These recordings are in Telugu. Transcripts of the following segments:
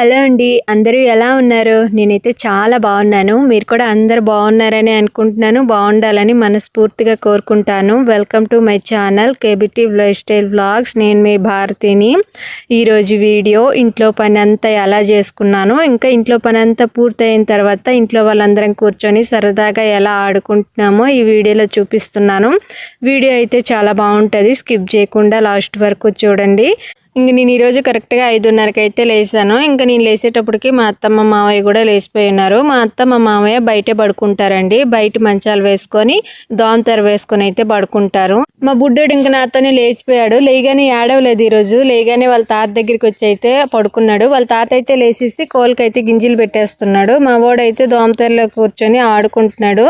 హలో అండి అందరూ ఎలా ఉన్నారు? నేనైతే చాలా బాగున్నాను. మీరు కూడా అందరు బాగున్నారని అనుకుంటున్నాను. బాగుండాలని మనస్ఫూర్తిగా కోరుకుంటాను. Welcome to my channel KBT lifestyle vlogs నేను మీ భారతిని. ఈరోజు వీడియో ఇంట్లో పని అంతా ఎలా చేసుకున్నాను ఇంకా ఇంట్లో పని అంతా పూర్తయిన తర్వాత ఇంట్లో వాళ్ళందరం కూర్చొని సరదాగా ఎలా ఆడుకుంటున్నామో ఈ వీడియోలో చూపిస్తున్నాను. వీడియో అయితే చాలా బాగుంటుంది. స్కిప్ చేయకుండా లాస్ట్ వరకు చూడండి. ఇంక నేను ఈరోజు కరెక్ట్గా ఐదున్నరకి అయితే లేచాను. ఇంకా నేను లేచేటప్పటికి మా అత్తమ్మ మావయ్య కూడా లేచిపోయి ఉన్నారు. మా అత్తమ్మ మావయ్య బయటే పడుకుంటారండి. బయట మంచాలు వేసుకొని దోమతెర వేసుకొని అయితే పడుకుంటారు. మా బుడ్డోడు ఇంకా నాతోనే లేచిపోయాడు. లేగానే ఏడవలేదు ఈరోజు. లేగానే వాళ్ళ తాత దగ్గరికి వచ్చి అయితే పడుకున్నాడు. వాళ్ళ తాత అయితే లేచేసి కోలుకైతే గింజలు పెట్టేస్తున్నాడు. మా వాడైతే దోమతెరలో కూర్చొని ఆడుకుంటున్నాడు.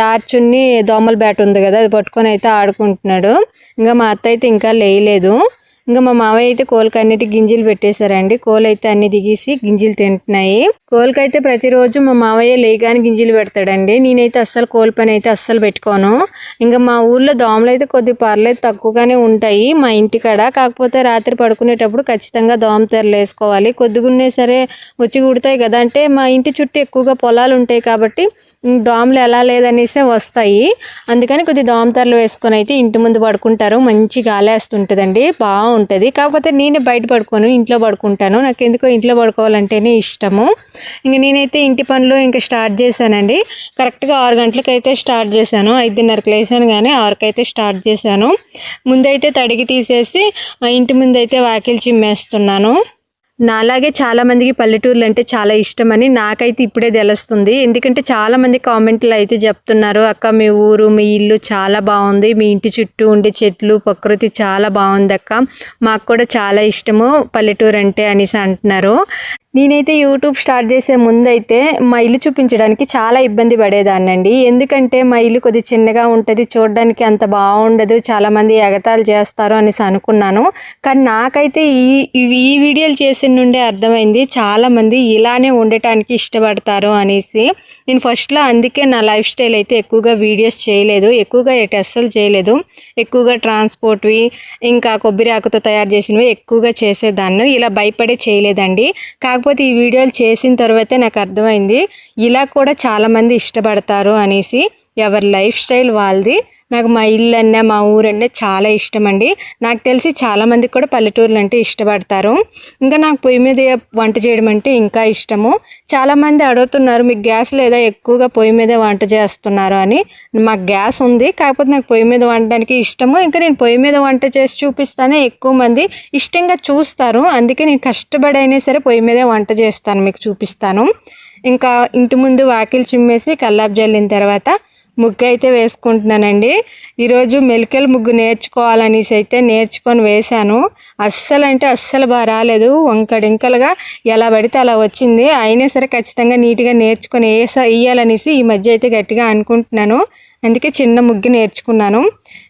టార్చుని దోమల బ్యాట్ ఉంది కదా అది పట్టుకొని అయితే ఆడుకుంటున్నాడు. ఇంకా మా అత్త అయితే ఇంకా లేయలేదు. ఇంకా మా మావయ్య అయితే కోళ్ళకి అన్నిటి గింజలు పెట్టేశారండి. కోలు అయితే అన్ని దిగేసి గింజలు తింటున్నాయి. కోలకైతే ప్రతిరోజు మా మావయ్య లేగానే గింజలు పెడతాడండి. నేనైతే అస్సలు కోల్ పని అయితే అస్సలు పెట్టుకోను. ఇంకా మా ఊర్లో దోమలు అయితే కొద్ది పర్లేదు తక్కువగానే ఉంటాయి మా ఇంటికాడ. కాకపోతే రాత్రి పడుకునేటప్పుడు ఖచ్చితంగా దోమ తెరలు వేసుకోవాలి. కొద్దిగున్నే సరే వచ్చి కుడతాయి కదా. అంటే మా ఇంటి చుట్టూ ఎక్కువగా పొలాలు ఉంటాయి కాబట్టి దోమలు ఎలా లేదనేసే వస్తాయి. అందుకని కొద్ది దోమతెరలు వేసుకొని అయితే ఇంటి ముందు పడుకుంటారు. మంచి గాలేస్తుంటుందండి వేస్తుంటుందండి. ఉంటుంది. కాకపోతే నేనే బయట పడుకోను ఇంట్లో పడుకుంటాను. నాకు ఎందుకో ఇంట్లో పడుకోవాలంటేనే ఇష్టము. ఇంక నేనైతే ఇంటి పనులు ఇంకా స్టార్ట్ చేశానండి. కరెక్ట్గా ఆరు గంటలకు అయితే స్టార్ట్ చేశాను. ఐదున్నరకు లేసాను కానీ ఆరుకు అయితే స్టార్ట్ చేశాను. ముందైతే తడిగి తీసేసి ఇంటి ముందైతే వాకిలి చిమ్మేస్తున్నాను. నాలాగే చాలామందికి పల్లెటూర్లు అంటే చాలా ఇష్టమని నాకైతే ఇప్పుడే తెలుస్తుంది. ఎందుకంటే చాలామంది కామెంట్లు అయితే చెప్తున్నారు అక్క మీ ఊరు మీ ఇల్లు చాలా బాగుంది మీ ఇంటి చుట్టూ ఉండే చెట్లు ప్రకృతి చాలా బాగుంది అక్క మాకు కూడా చాలా ఇష్టము పల్లెటూరు అంటే అనేసి అంటున్నారు. నేనైతే యూట్యూబ్ స్టార్ట్ చేసే ముందైతే మా ఇల్లు చూపించడానికి చాలా ఇబ్బంది పడేదాన్నండి. ఎందుకంటే మా ఇల్లు కొద్ది చిన్నగా ఉంటుంది చూడడానికి అంత బాగుండదు చాలామంది ఎగతాలు చేస్తారు అనేసి అనుకున్నాను. కానీ నాకైతే ఈ ఈ వీడియోలు చేసిన నుండే అర్థమైంది చాలామంది ఇలానే ఉండటానికి ఇష్టపడతారు అనేసి. నేను ఫస్ట్లో అందుకే నా లైఫ్ స్టైల్ అయితే ఎక్కువగా వీడియోస్ చేయలేదు ఎక్కువగా ఎటు అస్సలు చేయలేదు. ఎక్కువగా ట్రాన్స్పోర్ట్వి ఇంకా కొబ్బరి ఆకుతో తయారు చేసినవి ఎక్కువగా చేసేదాన్ని. ఇలా భయపడే చేయలేదండి. కా కాకపోతే ఈ వీడియోలు చేసిన తర్వాతే నాకు అర్థమైంది. ఇలా కూడా చాలామంది ఇష్టపడతారు అనేసి ఎవరి లైఫ్ స్టైల్ వాళ్ళది. నాకు మా ఇల్లు అన్నా మా ఊరన్నా చాలా ఇష్టం అండి నాకు తెలిసి చాలామందికి కూడా పల్లెటూర్లు అంటే ఇష్టపడతారు. ఇంకా నాకు పొయ్యి మీద వంట చేయడం అంటే ఇంకా ఇష్టము. చాలామంది అడుగుతున్నారు మీకు గ్యాస్ లేదా ఎక్కువగా పొయ్యి మీద వంట చేస్తున్నారు? అని. మాకు గ్యాస్ ఉంది కాకపోతే నాకు పొయ్యి మీద వండడానికి ఇష్టము. ఇంకా నేను పొయ్యి మీద వంట చేసి చూపిస్తానే ఎక్కువ మంది ఇష్టంగా చూస్తారు. అందుకే నేను కష్టపడైనా సరే పొయ్యి మీదే వంట చేస్తాను మీకు చూపిస్తాను. ఇంకా ఇంటి ముందు వాకిలు చిమ్మేసి కల్లాపు జల్లిన తర్వాత ముగ్గు అయితే వేసుకుంటున్నానండి. ఈరోజు మెలికల ముగ్గు నేర్చుకోవాలనేసి అయితే నేర్చుకొని వేశాను. అస్సలు అంటే అస్సలు బాగా రాలేదు. వంకడింకలుగా ఎలా పడితే అలా వచ్చింది. అయినా సరే ఖచ్చితంగా నీట్గా నేర్చుకొని వేస వేయాలనేసి ఈ మధ్య అయితే గట్టిగా అనుకుంటున్నాను. అందుకే చిన్న ముగ్గు నేర్చుకున్నాను.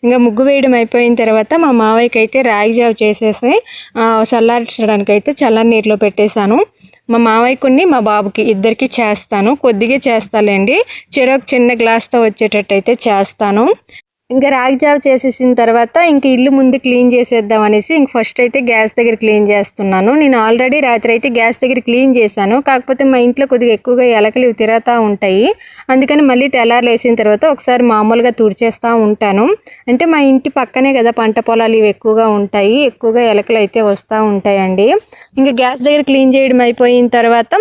ఇంకా ముగ్గు వేయడం అయిపోయిన తర్వాత మా మావయ్యకి అయితే రాగి జావ చేసేసి చల్లార్చడానికి అయితే చల్లని నీటిలో పెట్టేశాను. మా మావయ్యకుని మా బాబుకి ఇద్దరికి చేస్తాను. కొద్దిగా చేస్తాలేండి. చెరొక చిన్న గ్లాస్తో వచ్చేటట్టు అయితే చేస్తాను. ఇంకా రాగి జావ చేసేసిన తర్వాత ఇంక ఇల్లు ముందు క్లీన్ చేసేద్దాం అనేసి ఇంక ఫస్ట్ అయితే గ్యాస్ దగ్గర క్లీన్ చేస్తున్నాను. నేను ఆల్రెడీ రాత్రి అయితే గ్యాస్ దగ్గర క్లీన్ చేశాను. కాకపోతే మా ఇంట్లో కొద్దిగా ఎక్కువగా ఎలకలు తిరుగుతూ ఉంటాయి. అందుకని మళ్ళీ తెల్లారులు వేసిన తర్వాత ఒకసారి మామూలుగా తుడిచేస్తూ ఉంటాను. అంటే మా ఇంటి పక్కనే కదా పంట పొలాలు ఇవి ఎక్కువగా ఉంటాయి. ఎక్కువగా ఎలకలు అయితే వస్తూ ఉంటాయండి. ఇంకా గ్యాస్ దగ్గర క్లీన్ చేయడం అయిపోయిన తర్వాత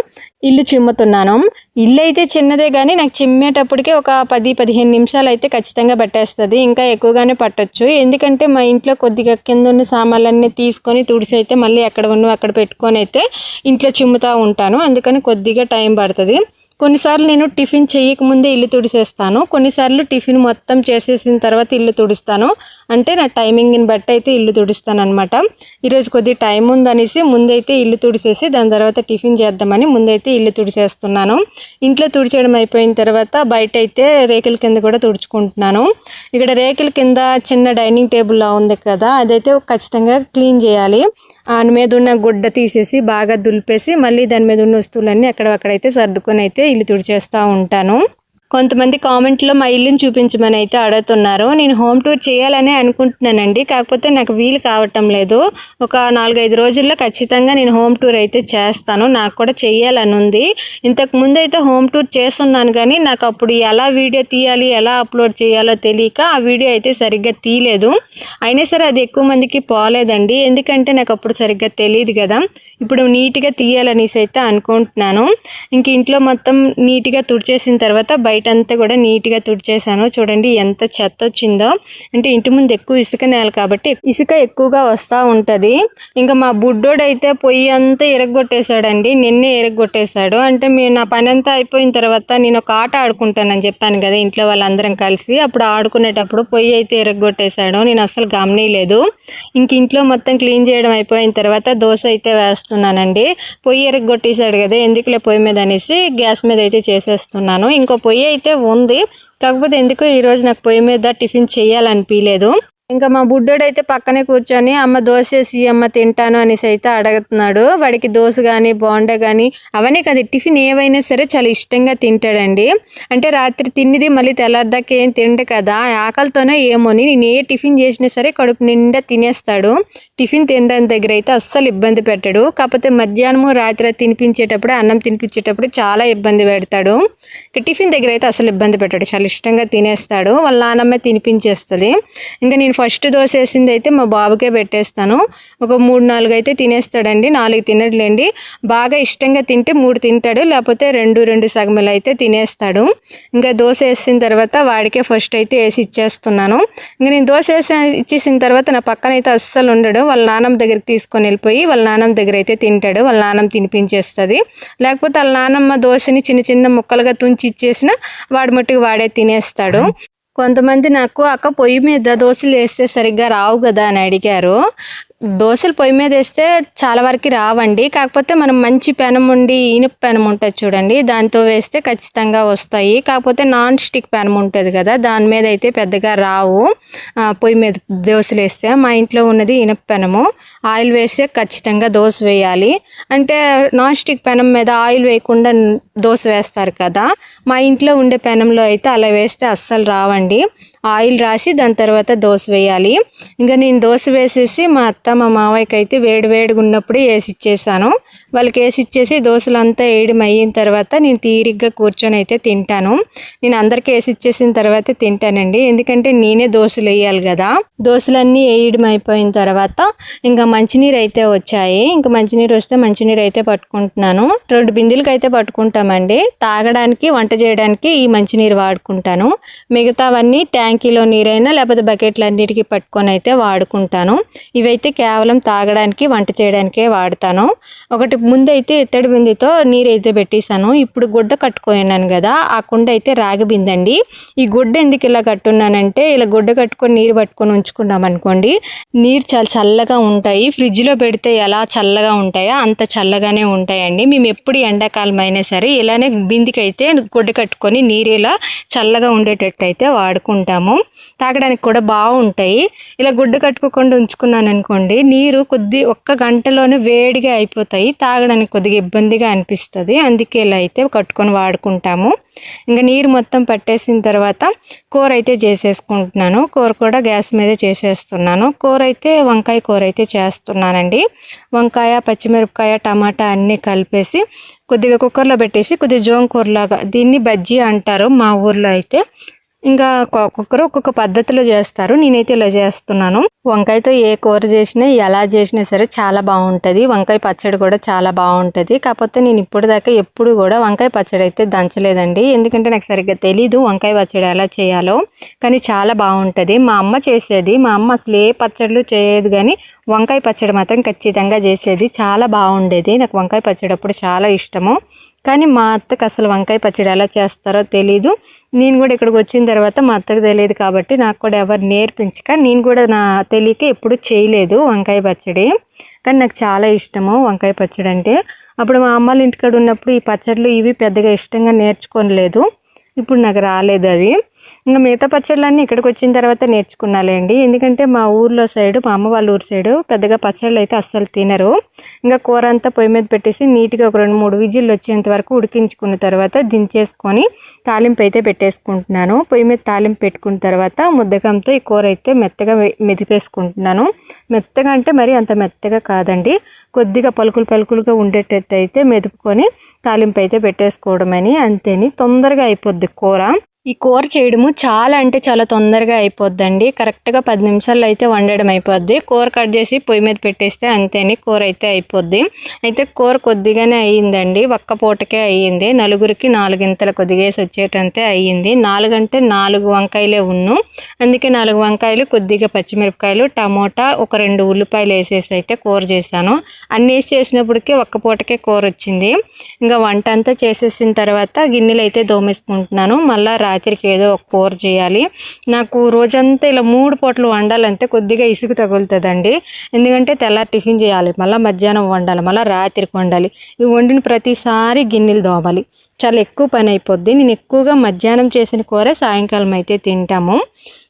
ఇల్లు చిమ్ముతున్నాను. ఇల్లు అయితే చిన్నదే కానీ నాకు చిమ్మేటప్పటికే ఒక పది పదిహేను నిమిషాలు అయితే ఖచ్చితంగా పట్టేస్తుంది. ఇంకా ఎక్కువగానే పట్టొచ్చు. ఎందుకంటే మా ఇంట్లో కొద్దిగా కింద ఉన్న సామాన్లన్నీ తీసుకొని తుడిసి అయితే మళ్ళీ ఎక్కడ ఉన్నో అక్కడ పెట్టుకొని అయితే ఇంట్లో చిమ్ముతూ ఉంటాను. అందుకని కొద్దిగా టైం పడుతుంది. కొన్నిసార్లు నేను టిఫిన్ చేయకముందే ఇల్లు తుడిసేస్తాను. కొన్నిసార్లు టిఫిన్ మొత్తం చేసేసిన తర్వాత ఇల్లు తుడుస్తాను. అంటే నా టైమింగ్ని బట్టి అయితే ఇల్లు తుడుస్తానమాట ఈరోజు కొద్ది టైం ఉందనేసి ముందైతే ఇల్లు తుడిసేసి దాని తర్వాత టిఫిన్ చేద్దామని ముందైతే ఇల్లు తుడిచేస్తున్నాను ఇంట్లో తుడిచేయడం అయిపోయిన తర్వాత బయట అయితే రేకుల కింద కూడా తుడుచుకుంటున్నాను. ఇక్కడ రేకుల కింద చిన్న డైనింగ్ టేబుల్లా ఉంది కదా అదైతే ఖచ్చితంగా క్లీన్ చేయాలి. దాని మీద ఉన్న గుడ్డ తీసేసి బాగా దులిపేసి మళ్ళీ దాని మీద ఉన్న వస్తువులన్నీ అక్కడక్కడైతే సర్దుకొని అయితే ఇల్లు తుడిచేస్తూ ఉంటాను. కొంతమంది కామెంట్లో మా ఇల్లుని చూపించమని అయితే అడుగుతున్నారు. నేను హోమ్ టూర్ చేయాలని అనుకుంటున్నానండి. కాకపోతే నాకు వీలు కావటం లేదు. ఒక నాలుగైదు రోజుల్లో ఖచ్చితంగా నేను హోమ్ టూర్ అయితే చేస్తాను. నాకు కూడా చేయాలని ఉంది. ఇంతకు ముందు అయితే హోమ్ టూర్ చేస్తున్నాను కానీ నాకు అప్పుడు ఎలా వీడియో తీయాలి ఎలా అప్లోడ్ చేయాలో తెలియక ఆ వీడియో అయితే సరిగ్గా తీయలేదు. అయినా సరే అది ఎక్కువ మందికి పోలేదండి. ఎందుకంటే నాకు అప్పుడు సరిగ్గా తెలియదు కదా. ఇప్పుడు నీట్గా తీయాలనేసి అయితే అనుకుంటున్నాను. ఇంక ఇంట్లో మొత్తం నీట్గా తుడిచేసిన తర్వాత బయట అంతా కూడా నీట్గా తుడిచేసాను. చూడండి ఎంత చెత్త వచ్చిందో. అంటే ఇంటి ముందు ఎక్కువ ఇసుక నేల కాబట్టి ఇసుక ఎక్కువగా వస్తూ ఉంటుంది. ఇంకా మా బుడ్డోడు అయితే పొయ్యి అంతా ఇరగొట్టేశాడండి. నిన్నే ఇరగొట్టేశాడు. అంటే మేము నా పని అంతా అయిపోయిన తర్వాత నేను ఒక ఆట ఆడుకుంటానని చెప్పాను కదా ఇంట్లో వాళ్ళందరం కలిసి. అప్పుడు ఆడుకునేటప్పుడు పొయ్యి అయితే ఇరగొట్టేశాడు. నేను అసలు గమనియలేదు. ఇంక ఇంట్లో మొత్తం క్లీన్ చేయడం అయిపోయిన తర్వాత దోశ అయితే వేస్తున్నానండి. పొయ్యి ఎరగొట్టేశాడు కదా ఎందుకులే పొయ్యి మీద అనేసి గ్యాస్ మీద అయితే చేసేస్తున్నాను. ఇంకో పొయ్యి అయితే ఉంది. కాకపోతే ఎందుకో ఈరోజు నాకు పొయ్యి మీద టిఫిన్ చేయాలనిపించలేదు ఇంకా మా బుడ్డోడు అయితే పక్కనే కూర్చొని అమ్మ దోశ వేసి అమ్మ తింటాను అనేసి అయితే అడుగుతున్నాడు. వాడికి దోశ కానీ బోండా కానీ అవన్నీ కదా. టిఫిన్ ఏవైనా సరే చాలా ఇష్టంగా తింటాడండి. అంటే రాత్రి తిన్నది మళ్ళీ తెల్లారిదాకా ఏం తిండు కదా ఆకలితోనే ఏమోని నేను ఏ టిఫిన్ చేసినా సరే కడుపు నిండా తినేస్తాడు. టిఫిన్ తినడానికి దగ్గర అయితే అస్సలు ఇబ్బంది పెట్టాడు. కాకపోతే మధ్యాహ్నము రాత్రి తినిపించేటప్పుడు అన్నం తినిపించేటప్పుడు చాలా ఇబ్బంది పెడతాడు. టిఫిన్ దగ్గర అయితే అసలు ఇబ్బంది పెట్టాడు. చాలా ఇష్టంగా తినేస్తాడు. వాళ్ళ నాన్నమ్మ తినిపించేస్తుంది. ఇంకా నేను ఫస్ట్ దోశ వేసింది అయితే మా బాబుకే పెట్టేస్తాను. ఒక మూడు నాలుగు అయితే తినేస్తాడండి. నాలుగు తినట్లేండి బాగా ఇష్టంగా తింటే మూడు తింటాడు లేకపోతే రెండు రెండు సగములు అయితే తినేస్తాడు. ఇంకా దోశ వేసిన తర్వాత వాడికే ఫస్ట్ అయితే వేసి ఇచ్చేస్తున్నాను. ఇంకా నేను దోశ వేసి ఇచ్చేసిన తర్వాత నా పక్కన అయితే అస్సలు ఉండడు. వాళ్ళ నాన్నమ్మ దగ్గరికి తీసుకొని వెళ్ళిపోయి వాళ్ళ నాన్నమ్మ దగ్గర అయితే తింటాడు. వాళ్ళ నాన్నమ్మ తినిపించేస్తుంది. లేకపోతే వాళ్ళ నాన్నమ్మ దోశని చిన్న చిన్న ముక్కలుగా తుంచి ఇచ్చేసిన వాడి మట్టుకు వాడే తినేస్తాడు. కొంతమంది నాకు అక్క పొయ్యి మీద దోశలు వేస్తే సరిగ్గా రావు కదా అని అడిగారు. దోశలు పొయ్యి మీద వేస్తే చాలా వరకు రావండి. కాకపోతే మనం మంచి పెనం ఉండి ఇనుప పెనం ఉంటుంది చూడండి దాంతో వేస్తే ఖచ్చితంగా వస్తాయి. కాకపోతే నాన్ స్టిక్ పెనం ఉంటుంది కదా దాని మీద అయితే పెద్దగా రావు. పొయ్యి మీద దోశలు వేస్తే మా ఇంట్లో ఉన్నది ఇనుప పెనము. ఆయిల్ వేస్తే ఖచ్చితంగా దోశ వేయాలి. అంటే నాన్ స్టిక్ పెనం మీద ఆయిల్ వేయకుండా దోశ వేస్తారు కదా మా ఇంట్లో ఉండే పెనంలో అయితే అలా వేస్తే అస్సలు రావండి. ఆయిల్ రాసి దాని తర్వాత దోశ వేయాలి. ఇంకా నేను దోశ వేసేసి మా అత్త మా మావయ్యకి అయితే వేడి వేడిగా ఉన్నప్పుడు వేసి ఇచ్చేసాను. వాళ్ళకి వేసి ఇచ్చేసి దోశలు అంతా వేయడం అయిన తర్వాత నేను తీరిగ్గా కూర్చొని అయితే తింటాను. నేను అందరికీ వేసి ఇచ్చేసిన తర్వాత తింటానండి. ఎందుకంటే నేనే దోశలు వేయాలి కదా. దోశలన్నీ వేయడం అయిపోయిన తర్వాత ఇంకా మంచినీరు అయితే వచ్చాయి. ఇంకా మంచినీరు వస్తే మంచినీరు అయితే పట్టుకుంటున్నాను. రెండు బిందెలకి అయితే పట్టుకుంటామండి. తాగడానికి వంట చేయడానికి ఈ మంచినీరు వాడుకుంటాను. మిగతావన్నీ ట్యాంకీలో నీరైనా లేకపోతే బకెట్లు అన్నిటికీ పట్టుకొని అయితే వాడుకుంటాను. ఇవైతే కేవలం తాగడానికి వంట చేయడానికే వాడతాను. ఒకటి ముందైతే ఎత్తడి బిందెతో నీరు అయితే పెట్టేశాను. ఇప్పుడు గుడ్డ కట్టుకున్నాను కదా ఆ కుండ అయితే రాగి బిందండి. ఈ గుడ్డ ఎందుకు ఇలా కట్టున్నానంటే ఇలా గుడ్డ కట్టుకొని నీరు పట్టుకొని ఉంచుకున్నాం అనుకోండి నీరు చాలా చల్లగా ఉంటాయి. ఫ్రిడ్జ్లో పెడితే ఎలా చల్లగా ఉంటాయో అంత చల్లగానే ఉంటాయండి. మేము ఎప్పుడు ఎండాకాలం అయినా సరే ఇలానే బిందికి అయితే గుడ్డ కట్టుకొని నీరు ఇలా చల్లగా ఉండేటట్టు అయితే వాడుకుంటాం వాడుకుంటాము తాగడానికి కూడా బాగుంటాయి ఇలా గుడ్డ కట్టుకోకుండా ఉంచుకున్నాను అనుకోండి నీరు కొద్ది ఒక్క గంటలోనే వేడిగా అయిపోతాయి. తాగడానికి కొద్దిగా ఇబ్బందిగా అనిపిస్తుంది. అందుకే ఇలా అయితే కట్టుకొని వాడుకుంటాము. ఇంకా నీరు మొత్తం పట్టేసిన తర్వాత కూర అయితే చేసేసుకుంటున్నాను. కూర కూడా గ్యాస్ మీద చేసేస్తున్నాను. కూర అయితే వంకాయ కూర అయితే చేస్తున్నానండి. వంకాయ పచ్చిమిరపకాయ టమాటా అన్నీ కలిపేసి కొద్దిగా కుక్కర్లో పెట్టేసి కొద్దిగా జోంకూరలాగా దీన్ని బజ్జీ అంటారు మా ఊర్లో అయితే. ఇంకా ఒక్కొక్కరు ఒక్కొక్క పద్ధతిలో చేస్తారు. నేనైతే ఇలా చేస్తున్నాను. వంకాయతో ఏ కూర చేసినా ఎలా చేసినా సరే చాలా బాగుంటుంది. వంకాయ పచ్చడి కూడా చాలా బాగుంటుంది. కాకపోతే నేను ఇప్పుడు దాకా ఎప్పుడు కూడా వంకాయ పచ్చడి అయితే దంచలేదండి. ఎందుకంటే నాకు సరిగ్గా తెలీదు వంకాయ పచ్చడి ఎలా చేయాలో. కానీ చాలా బాగుంటుంది. మా అమ్మ చేసేది. మా అమ్మ అసలు ఏ పచ్చళ్ళు చేయదు కానీ వంకాయ పచ్చడి మాత్రం ఖచ్చితంగా చేసేది. చాలా బాగుండేది. నాకు వంకాయ పచ్చడి అప్పుడు చాలా ఇష్టము. కానీ మా అత్తకు అసలు వంకాయ పచ్చడి ఎలా చేస్తారో తెలీదు. నేను కూడా ఇక్కడికి వచ్చిన తర్వాత మా అత్తకు తెలియదు కాబట్టి నాకు కూడా ఎవరు నేర్పించక నేను కూడా నా తెలియక ఎప్పుడు చేయలేదు వంకాయ పచ్చడి. కానీ నాకు చాలా ఇష్టము వంకాయ పచ్చడి అంటే. అప్పుడు మా అమ్మాళ్ళ ఇంటికాడ ఉన్నప్పుడు ఈ పచ్చళ్ళు ఇవి పెద్దగా ఇష్టంగా నేర్చుకోలేదు ఇప్పుడు నాకు రాలేదు అవి. ఇంకా మిగతా పచ్చళ్ళన్నీ ఇక్కడికి వచ్చిన తర్వాత నేర్చుకున్నాలేండి. ఎందుకంటే మా ఊర్లో సైడు మా అమ్మ వాళ్ళ ఊరు సైడు పెద్దగా పచ్చళ్ళు అయితే అస్సలు తినరు. ఇంకా కూర అంతా పొయ్యి మీద పెట్టేసి నీట్గా ఒక రెండు మూడు విజిల్లు వచ్చేంత వరకు ఉడికించుకున్న తర్వాత దించేసుకొని తాలింపు అయితే పెట్టేసుకుంటున్నాను. పొయ్యి మీద తాలింపు పెట్టుకున్న తర్వాత ముద్దకంతో ఈ కూర అయితే మెత్తగా మె- మెదిపేసుకుంటున్నాను. మెత్తగా అంటే మరి అంత మెత్తగా కాదండి. కొద్దిగా పలుకులు పలుకులుగా ఉండేటట్టు అయితే మెదుపుకొని తాలింపు అయితే పెట్టేసుకోవడమని అంతేని. తొందరగా అయిపోద్ది కూర. ఈ కూర చేయడము చాలా అంటే చాలా తొందరగా అయిపోద్దండి. కరెక్ట్గా పది నిమిషాల్లో అయితే వండడం అయిపోద్ది. కూర కట్ చేసి పొయ్యి మీద పెట్టేస్తే అంతేని కూర అయితే అయిపోద్ది. అయితే కూర కొద్దిగానే అయ్యిందండి. ఒక్క పూటకే అయ్యింది. నలుగురికి నాలుగింతల కొద్దిగేసి వచ్చేటంతే అయ్యింది. నాలుగంటే నాలుగు వంకాయలే ఉన్ను. అందుకే నాలుగు వంకాయలు కొద్దిగా పచ్చిమిరపకాయలు టమోటా ఒక రెండు ఉల్లిపాయలు వేసేసి అయితే కూర చేశాను. అన్ని వేసి చేసినప్పటికీ ఒక్క పూటకే కూర వచ్చింది. ఇంకా వంట అంతా చేసేసిన తర్వాత గిన్నెలు అయితే దోమేసుకుంటున్నాను. మళ్ళీ రాత్రికి ఏదో ఒక కూర చేయాలి. నాకు రోజంతా ఇలా మూడు పూటలు వండాలంటే కొద్దిగా ఇసుగు తగులుతుందండి. ఎందుకంటే తెల్లారి టిఫిన్ చేయాలి మళ్ళీ మధ్యాహ్నం వండాలి మళ్ళీ రాత్రికి వండాలి. ఇవి వండిన ప్రతిసారి గిన్నెలు దోమాలి చాలా ఎక్కువ పని అయిపోద్ది. నేను ఎక్కువగా మధ్యాహ్నం చేసిన కూర సాయంకాలం అయితే తింటాము.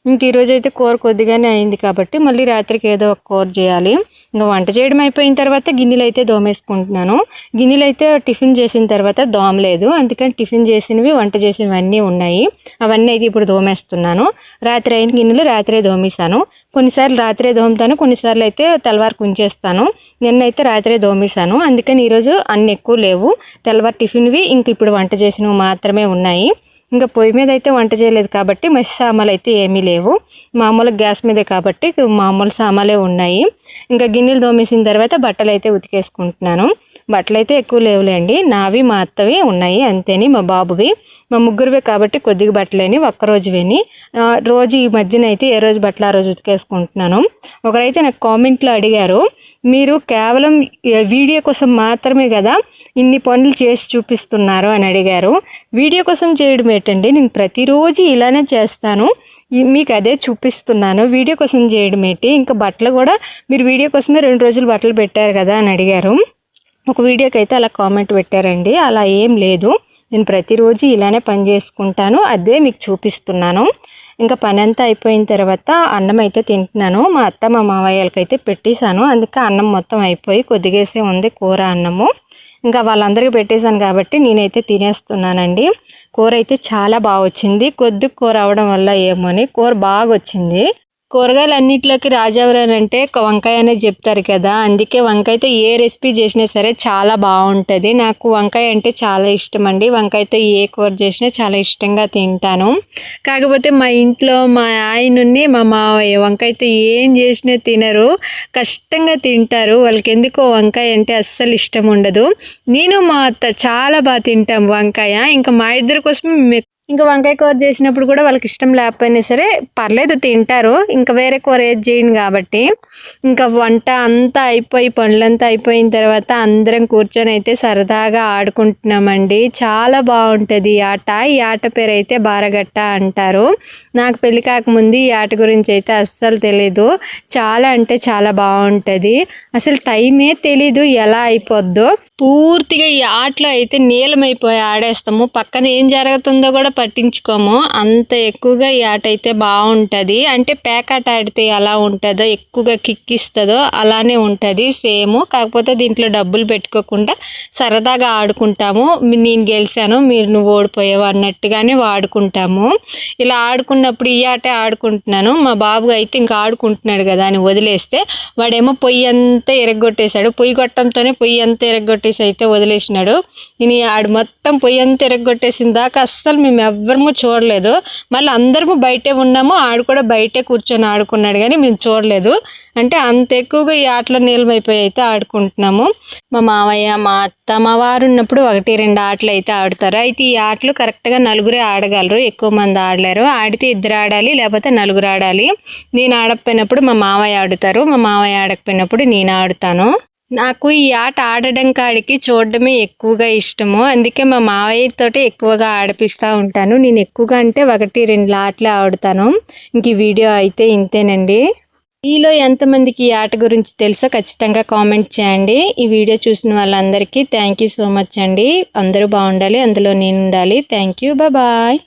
ఇంక ఈరోజు అయితే కూర కొద్దిగానే అయింది కాబట్టి మళ్ళీ రాత్రికి ఏదో ఒక కూర చేయాలి. ఇంకా వంట చేయడం అయిపోయిన తర్వాత గిన్నెలు అయితే దోమేసుకుంటున్నాను. గిన్నెలు అయితే టిఫిన్ చేసిన తర్వాత దోమలేదు. అందుకని టిఫిన్ చేసినవి వంట చేసినవి అన్నీ ఉన్నాయి. అవన్నీ అయితే ఇప్పుడు దోమేస్తున్నాను. రాత్రి అయిన గిన్నెలు రాత్రే దోమేశాను. కొన్నిసార్లు రాత్రే దోమతాను కొన్నిసార్లు అయితే తెల్లవారు ఉంచేస్తాను నిన్నైతే రాత్రే దోమేశాను. అందుకని ఈరోజు అన్ని ఎక్కువ లేవు. తెల్లవారు టిఫిన్వి ఇంక ఇప్పుడు వంట చేసినవి మాత్రమే ఉన్నాయి. ఇంకా పొయ్యి మీద అయితే వంట చేయలేదు కాబట్టి మసి సామాలు అయితే ఏమీ లేవు. మామూలు గ్యాస్ మీదే కాబట్టి మామూలు సామాన్లే ఉన్నాయి. ఇంకా గిన్నెలు దోమేసిన తర్వాత బట్టలు అయితే ఉతికేసుకుంటున్నాను. బట్టలు అయితే ఎక్కువ లేవులేండి. నావి మా అత్తవి ఉన్నాయి అంతేని మా బాబువి. మా ముగ్గురువే కాబట్టి కొద్దిగా బట్టలేని ఒక్క రోజువేని. రోజు ఈ మధ్యన అయితే ఏ రోజు బట్టలు ఆ రోజు ఉతికేసుకుంటున్నాను. ఒకరైతే నాకు కామెంట్లో అడిగారు మీరు కేవలం వీడియో కోసం మాత్రమే కదా ఇన్ని పనులు చేసి చూపిస్తున్నారు అని అడిగారు. వీడియో కోసం చేయడం ఏంటండి? నేను ప్రతిరోజు ఇలానే చేస్తాను. మీకు అదే చూపిస్తున్నాను. వీడియో కోసం చేయడం ఏంటి? ఇంకా బట్టలు కూడా మీరు వీడియో కోసమే రెండు రోజులు బట్టలు పెట్టారు కదా అని అడిగారు. ఒక వీడియోకి అయితే అలా కామెంట్ పెట్టారండి. అలా ఏం లేదు. నేను ప్రతిరోజు ఇలానే పని చేసుకుంటాను. అదే మీకు చూపిస్తున్నాను. ఇంకా పని అంతా అయిపోయిన తర్వాత అన్నం అయితే తింటున్నాను. మా అత్త మా మావయ్యలకి అయితే పెట్టేశాను. అందుకే అన్నం మొత్తం అయిపోయి కొద్దిగేసే ఉంది కూర అన్నము. ఇంకా వాళ్ళందరికీ పెట్టేశాను కాబట్టి నేనైతే తినేస్తున్నానండి. కూర అయితే చాలా బాగా వచ్చింది. కొద్ది కూర అవడం వల్ల ఏమో అని. కూర బాగా వచ్చింది. కూరగాయలన్నిట్లోకి రాజావరన్ అంటే వంకాయ అనేది చెప్తారు కదా. అందుకే వంకాయతో ఏ రెసిపీ చేసినా సరే చాలా బాగుంటుంది. నాకు వంకాయ అంటే చాలా ఇష్టం అండి. వంకాయతో ఏ కూర చేసినా చాలా ఇష్టంగా తింటాను. కాకపోతే మా ఇంట్లో మా ఆయనుని మా మావయ్య వంకాయతో ఏం చేసినా తినరు. కష్టంగా తింటారు. వాళ్ళకి ఎందుకో వంకాయ అంటే అస్సలు ఇష్టం ఉండదు. నేను మా అత్త చాలా బాగా తింటాం వంకాయ. ఇంకా మా ఇద్దరి కోసం ఇంకా వంకాయ కూర చేసినప్పుడు కూడా వాళ్ళకి ఇష్టం లేకపోయినా సరే పర్లేదు తింటారు. ఇంకా వేరే కూర ఏది చేయను కాబట్టి. ఇంకా వంట అంతా అయిపోయి పనులంతా అయిపోయిన తర్వాత అందరం కూర్చొని అయితే సరదాగా ఆడుకుంటున్నామండి. చాలా బాగుంటుంది ఈ ఆట. ఈ ఆట పేరు అయితే బారగట్ట అంటారు. నాకు పెళ్ళి కాకముందు ఈ ఆట గురించి అయితే అస్సలు తెలీదు. చాలా అంటే చాలా బాగుంటుంది. అసలు టైమే తెలీదు ఎలా అయిపోద్దో. పూర్తిగా ఈ ఆటలో అయితే నీలమైపోయి ఆడేస్తాము. పక్కన ఏం జరుగుతుందో కూడా పట్టించుకోము. అంత ఎక్కువగా ఈ ఆట అయితే బాగుంటుంది. అంటే పేకాట ఆడితే ఎలా ఉంటుందో ఎక్కువగా కిక్కిస్తుందో అలానే ఉంటుంది సేమ్. కాకపోతే దీంట్లో డబ్బులు పెట్టుకోకుండా సరదాగా ఆడుకుంటాము. నేను గెలిచాను మీరు నువ్వు ఓడిపోయావు అన్నట్టుగానే వాడుకుంటాము. ఇలా ఆడుకున్నప్పుడు ఈ ఆటే ఆడుకుంటున్నాను. మా బాబు అయితే ఇంకా ఆడుకుంటున్నాడు కదా అని వదిలేస్తే వాడేమో పొయ్యి అంతా ఎరగొట్టేశాడు. పొయ్యి కొట్టంతోనే పొయ్యి అంతా ఎరగొట్టేసి అయితే వదిలేసినాడు. నేను ఆడు మొత్తం పొయ్యి అంతా ఎరగొట్టేసిన దాకా అస్సలు మేము ఎవ్వరము చూడలేదు. మళ్ళీ అందరము బయటే ఉన్నాము. ఆడు కూడా బయటే కూర్చొని ఆడుకున్నాడు కానీ మేము చూడలేదు. అంటే అంత ఎక్కువగా ఈ ఆటలో నీలమైపోయి అయితే ఆడుకుంటున్నాము. మా మావయ్య మా అత్త మా వారు ఉన్నప్పుడు ఒకటి రెండు ఆటలు అయితే ఆడుతారు. అయితే ఈ ఆటలు కరెక్ట్గా నలుగురే ఆడగలరు. ఎక్కువ మంది ఆడలేరు. ఆడితే ఇద్దరు ఆడాలి లేకపోతే నలుగురు ఆడాలి. నేను ఆడకపోయినప్పుడు మా మావయ్య ఆడుతారు. మా మావయ్య ఆడకపోయినప్పుడు నేను ఆడుతాను. నాకు ఈ ఆట ఆడడం కాడికి చూడడమే ఎక్కువగా ఇష్టము. అందుకే మా మావయ్య ఎక్కువగా ఆడిపిస్తూ ఉంటాను. నేను ఎక్కువగా అంటే ఒకటి రెండు ఆటలే ఆడుతాను. ఇంక ఈ వీడియో అయితే ఇంతేనండి. మీలో ఎంతమందికి ఈ ఆట గురించి తెలుసో ఖచ్చితంగా కామెంట్ చేయండి. ఈ వీడియో చూసిన వాళ్ళందరికీ థ్యాంక్ యూ సో మచ్ అండి. అందరూ బాగుండాలి. అందులో నేను ఉండాలి. Thank you. బాయ్.